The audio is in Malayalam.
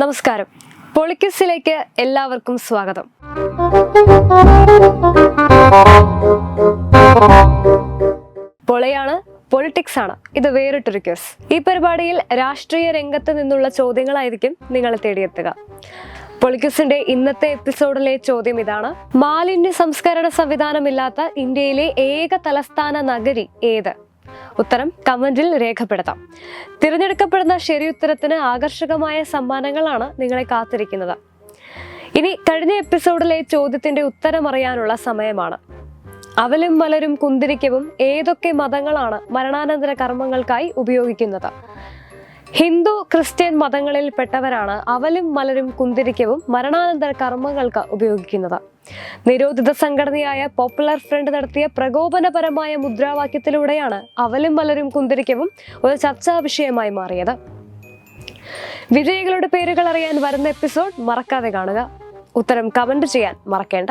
നമസ്കാരം. പൊളിക്കസിലേക്ക് എല്ലാവർക്കും സ്വാഗതം. പൊളയാണ് പൊളിറ്റിക്സ് ആണ്. ഇത് വേറിട്ടൊരു ക്യൂസ് ഈ പരിപാടിയിൽ രാഷ്ട്രീയ രംഗത്ത് നിന്നുള്ള ചോദ്യങ്ങളായിരിക്കും നിങ്ങൾ തേടിയെത്തുക. പൊളിക്യൂസിന്റെ ഇന്നത്തെ എപ്പിസോഡിലെ ചോദ്യം ഇതാണ്. മാലിന്യ സംസ്കരണ സംവിധാനമില്ലാത്ത ഇന്ത്യയിലെ ഏക തലസ്ഥാന നഗരി ഏത്? ഉത്തരം കമന്റിൽ രേഖപ്പെടുത്താം. തിരഞ്ഞെടുക്കപ്പെടുന്ന ശരിയുത്തരത്തിന് ആകർഷകമായ സമ്മാനങ്ങളാണ് നിങ്ങളെ കാത്തിരിക്കുന്നത്. ഇനി കഴിഞ്ഞ എപ്പിസോഡിലെ ചോദ്യത്തിന്റെ ഉത്തരം അറിയാനുള്ള സമയമാണ്. അവലും മലരും കുന്തിരിക്കവും ഏതൊക്കെ മതങ്ങളാണ് മരണാനന്തര കർമ്മങ്ങൾക്കായി ഉപയോഗിക്കുന്നത്? ഹിന്ദു ക്രിസ്ത്യൻ മതങ്ങളിൽ പെട്ടവരാണ് അവലും മലരും കുന്തിരിക്കവും മരണാനന്തര കർമ്മങ്ങൾക്ക് ഉപയോഗിക്കുന്നത്. നിരോധിത സംഘടനയായ പോപ്പുലർ ഫ്രണ്ട് നടത്തിയ പ്രകോപനപരമായ മുദ്രാവാക്യത്തിലൂടെയാണ് അവലും മലരും കുന്തിരിക്കവും ഒരു ചർച്ചാ വിഷയമായി മാറിയത്. വിജയികളുടെ പേരുകൾ അറിയാൻ വരുന്ന എപ്പിസോഡ് മറക്കാതെ കാണുക. ഉത്തരം കമന്റ് ചെയ്യാൻ മറക്കേണ്ട.